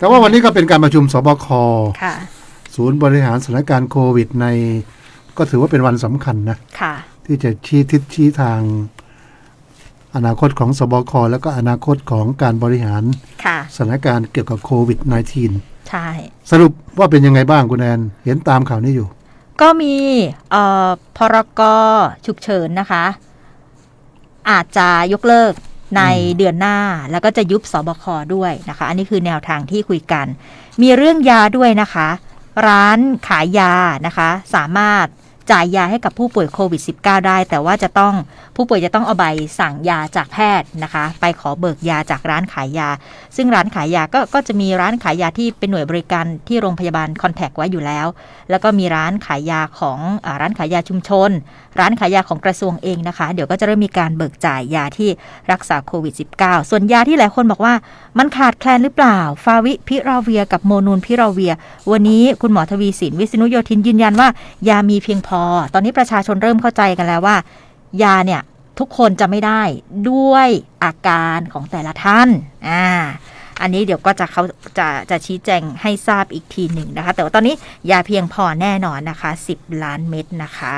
แต่ว่าวันนี้ก็เป็นการประชุมสบคค่ะศูนย์บริหารสถานการณ์โควิดใน ก็ถือว่าเป็นวันสำคัญนะค่ะที่จะชี้ทิศชี้ทาง อนาคตของสบคแล้วก็อนาคตของการบริหารค่ะสถานการณ์เกี่ยวกับโควิด -19 ใช่สรุปว่าเป็นยังไงบ้างคุณแอนเห็นตามข่าวนี้อยู่ ก็มีเอ่อพรกฉุกเฉินนะคะ อาจจะยกเลิก ในเดือนหน้าแล้วก็จะยุบสบคด้วยนะคะ อันนี้คือแนวทางที่คุยกัน มีเรื่องยาด้วยนะคะ ร้านขายยานะคะ สามารถจ่ายยาให้กับผู้ป่วยโควิด -19 ได้ แต่ว่าจะต้อง ผู้ป่วยจะต้องเอาใบสั่งยาจากแพทย์นะคะ ไปขอเบิกยาจากร้านขายยา ซึ่งร้านขายยาก็ก็จะมีร้านขายยาที่เป็นหน่วยบริการที่โรงพยาบาลคอนแทคไว้อยู่แล้ว แล้วก็มีร้านขายยาของอร้านขายยาชุมชน ร้านขายยาของกระทรวงเองนะคะ เดี๋ยวก็จะเริ่มมีการเบิกจ่ายยาที่รักษาโควิด -19 ส่วนยาที่หลายคนบอกว่ามันขาดแคลนหรือเปล่า ฟาวิพิราเวีย กับโมนูนพิราเวีย วันนี้คุณหมอทวีสินวิษณุโยธินยืนยันว่ายามีเพียงพอ ตอนนี้ประชาชนเริ่มเข้าใจกันแล้วว่า ยาเนี่ย ทุกคนจะไม่ได้ด้วยอาการของแต่ละท่าน อ่า อันนี้เดี๋ยวก็จะเขาจะจะชี้แจงให้ทราบอีกทีหนึ่งนะคะ แต่ว่าตอนนี้ยาเพียงพอแน่นอนนะคะ 10 ล้านเม็ดนะคะ